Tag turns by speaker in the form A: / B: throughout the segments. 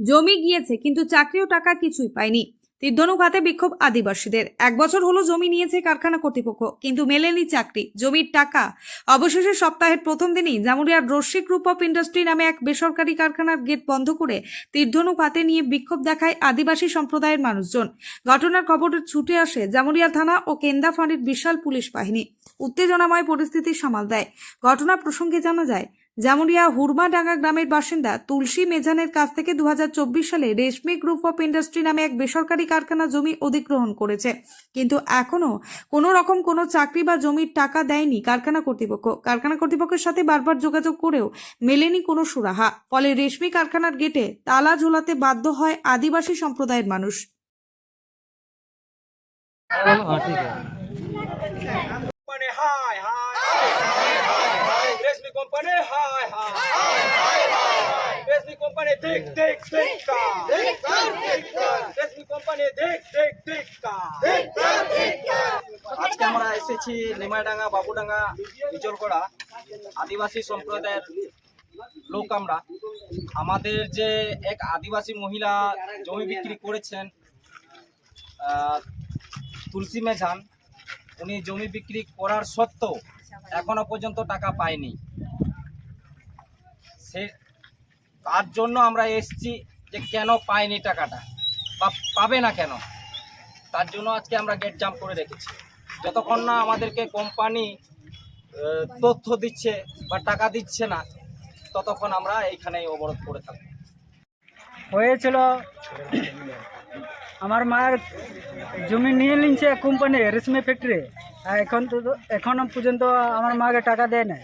A: জমি গিয়েছে, কিন্তু চাকরি ও টাকা কিছুই পায়নি। তীর্ধনুক হাতে বিক্ষোভ আদিবাসীদের। এক বছর হলো জমি নিয়েছে কারখানা কর্তৃপক্ষ, কিন্তু মেলেনি চাকরি। জমির টাকা। অবশেষে সপ্তাহের প্রথম দিনই জামুরিয়ার রশ্মি গ্রুপ অফ ইন্ডাস্ট্রি নামে এক বেসরকারি কারখানার গেট বন্ধ করে তীর্ধনুক হাতে নিয়ে বিক্ষোভ দেখায় আদিবাসী সম্প্রদায়ের মানুষজন। ঘটনার খবর ছুটে আসে জামুরিয়া থানা ও কেন্দা ফাঁড়ির বিশাল পুলিশ বাহিনী। উত্তেজনাময় পরিস্থিতি সামাল দেয়। ঘটনা প্রসঙ্গে জানা যায় জামুরিয়া হুরমাডাঙ্গা গ্রামের বাসিন্দা তুলসী মেজানের কাছ থেকে দু হাজার চব্বিশ সালে রেশমি গ্রুপ অফ ইন্ডাস্ট্রি নামে এক বেসরকারি কারখানা জমি অধিগ্রহণ করেছে কিন্তু এখনও কোনো রকম কোনো চাকরি বা জমির টাকা দেয়নি কারখানা কর্তৃপক্ষ কারখানা কর্তৃপক্ষের সাথে বারবার যোগাযোগ করেও মেলেনি কোনো সুরাহা ফলে রেশমি কারখানার গেটে তালা ঝোলাতে বাধ্য হয় আদিবাসী সম্প্রদায়ের মানুষ
B: বেসবি কোম্পানি হাই হাই বেসবি কোম্পানি দেখ দেখ দেখ কা দেখ দেখ বেসবি কোম্পানি দেখ দেখ দেখ কা দেখ দেখ আজকে আমরা এসেছি নিমাইডাঙ্গা বাবুডাঙ্গা বিজলকড়া আদিবাসী সম্প্রদায়ের লোক আমরা। আমাদের যে এক আদিবাসী মহিলা জমি বিক্রি করেছেন তুলসী মেঝান উনি জমি বিক্রি করার সত্ত্বেও এখনও পর্যন্ত টাকা পায়নি সে, তার জন্য আমরা এসছি যে কেন পায়নি টাকাটা? বা পাবে না কেন? তার জন্য আজকে আমরা গেট জাম্প করে রেখেছি। যতক্ষণ না আমাদেরকে কোম্পানি তথ্য দিচ্ছে বা টাকা দিচ্ছে না, ততক্ষণ আমরা এইখানেই অবরোধ করে থাকব।
C: হয়েছিল আমার মায়ের জমি নিয়ে নিচ্ছে কোম্পানি রেশমি ফ্যাক্টরি আর এখন তো এখনও পর্যন্ত আমার মাকে টাকা দেয় না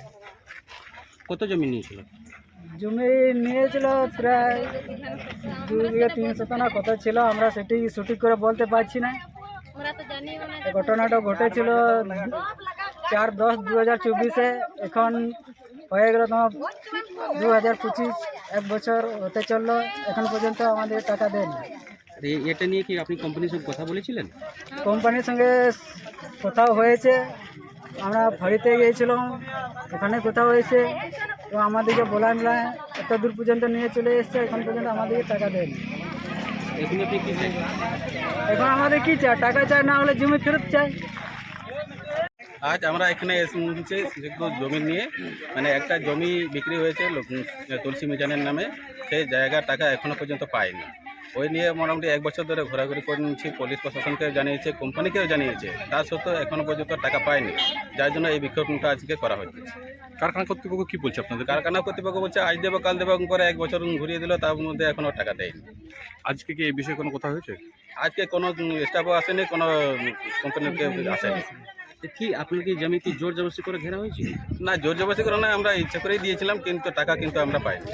D: কত জমি নিয়েছিল?
C: জমি নিয়েছিল প্রায় দু বিঘা তিন শতাংশ কত ছিল আমরা সেটি সঠিক করে বলতে পারছি না। ঘটনাটা ঘটেছিল চার দশ দু হাজার চব্বিশে। এখন হয়ে গেল তোমার দু হাজার পঁচিশ এক বছর হতে চলল এখন পর্যন্ত আমাদের টাকা দেয়নি।
D: এটা নিয়ে কি আপনি কোম্পানির সঙ্গে কথা বলেছিলেন?
C: কোম্পানির সঙ্গে কোথাও হয়েছে। আমরা ফাড়িতে গিয়েছিলাম ওখানে কোথাও হয়েছে। তো আমাদেরকে বলান না এত দূর পর্যন্ত নিয়ে চলে এসছে এখন পর্যন্ত আমাদেরকে টাকা দেয়নি।
D: এখন আপনি কি
C: এখন আমাদের কি চাই? টাকা চাই না হলে জমি ফেরত চাই।
D: আজ আমরা এখানে এসেছি একটু জমি নিয়ে। মানে একটা জমি বিক্রি হয়েছে তুলসী মিজানের নামে। সেই জায়গার টাকা এখনও পর্যন্ত পায়নি ওই নিয়ে মোটামুটি এক বছর ধরে ঘোরাঘুরি করে নিচ্ছি পুলিশ প্রশাসনকে জানিয়েছে কোম্পানিকেও জানিয়েছে। তা সত্ত্বেও এখনও পর্যন্ত টাকা পায়নি। যার জন্য এই বিক্ষোভটা আজকে করা হয়েছে
E: কারখানা কর্তৃপক্ষ কি বলছে আপনাদের?
D: কারখানা কর্তৃপক্ষ বলছে আজ দেবো কাল দেবো করে এক বছর ঘুরিয়ে দিল তার মধ্যে এখনও টাকা দেয়নি।
E: আজকে কি এই বিষয়ে কোনো কথা হয়েছে?
D: আজকে কোনো স্টাফও আসেনি কোনো কোম্পানির কেউ আসেনি
E: কি আপনার কি জমি কি জোর জবরদস্তি করে ঘেরা হয়েছে?
D: না জোর জবরদস্তি করে না আমরা ইচ্ছে করেই দিয়েছিলাম কিন্তু টাকা কিন্তু আমরা পাইনি।